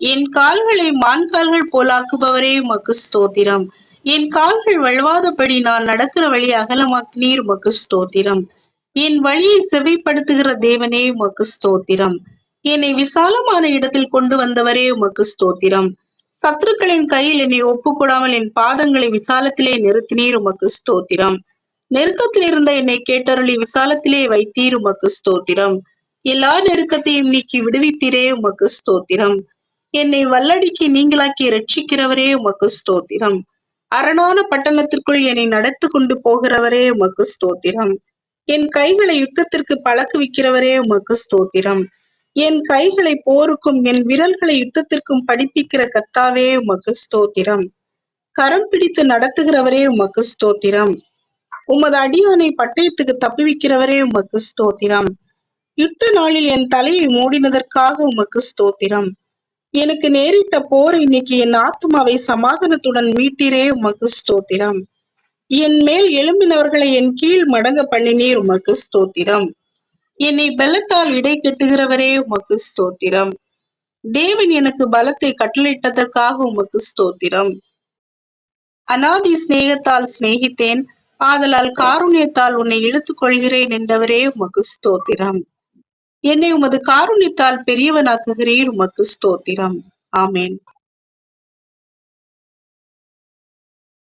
என் கால்களை மான் கால்கள் போலாக்குபவரே உமக்கு ஸ்தோத்திரம். என் கால்கள் வழுவாதபடி நான் நடக்கிற வழி அகலமாக்கினீர் உமக்கு ஸ்தோத்திரம். என் வழியை செவிப்படுத்துகிற தேவனே உமக்கு ஸ்தோத்திரம். என்னை விசாலமான இடத்தில் கொண்டு வந்தவரே உமக்கு ஸ்தோத்திரம். சத்துருக்களின் கையில் என்னை ஒப்புக்கூடாமல் என் பாதங்களை விசாலத்திலே நிறுத்தினீர் உமக்கு ஸ்தோத்திரம். நெருக்கத்தில் இருந்த என்னை கேட்டருளி விசாலத்திலே வைத்தீர் உமக்கு ஸ்தோத்திரம். எல்லா நெருக்கத்தையும் நீக்கி விடுவித்தீரே உமக்கு ஸ்தோத்திரம். என்னை வல்லடிக்கு நீங்களாக்கி ரட்சிக்கிறவரே உமக்கு ஸ்தோத்திரம். அரணான பட்டணத்திற்குள் என்னை நடத்து கொண்டு போகிறவரே உமக்கு ஸ்தோத்திரம். என் கைகளை யுத்தத்திற்கு பழக்குவிக்கிறவரே உமக்கு ஸ்தோத்திரம். என் கைகளை போருக்கும் என் விரல்களை யுத்தத்திற்கும் படிப்பிக்கிற கத்தாவே உமக்கு ஸ்தோத்திரம். கரம் பிடித்து நடத்துகிறவரே உமக்கு ஸ்தோத்திரம். உமது அடியானை பட்டயத்துக்கு தப்புவிக்கிறவரே உமக்கு ஸ்தோத்திரம். யுத்த நாளில் என் தலையை மூடினதற்காக உமக்கு ஸ்தோத்திரம். எனக்கு நேரிட்ட போர் இன்னைக்கு என் ஆத்மாவை சமாதானத்துடன் மீட்டீரே உமக்கு ஸ்தோத்திரம். என் மேல் எழும்பினவர்களை என் கீழ் மடங்க பண்ணினீர் உமக்கு ஸ்தோத்திரம். என்னை பலத்தால் இடை கெட்டுகிறவரே உமக்கு ஸ்தோத்திரம். தேவன் எனக்கு பலத்தை கட்டளையிட்டதற்காக உமக்கு ஸ்தோத்திரம். அனாதி சிநேகத்தால் சிநேகித்தேன் ஆதலால் காருண்யத்தால் உன்னை இழுத்துக் கொள்கிறேன் என்றவரே உமக்கு ஸ்தோத்திரம். என்னை உமது காருண்யத்தால் பெரியவனாக்குகிறீர் உமக்கு ஸ்தோத்திரம். ஆமேன்.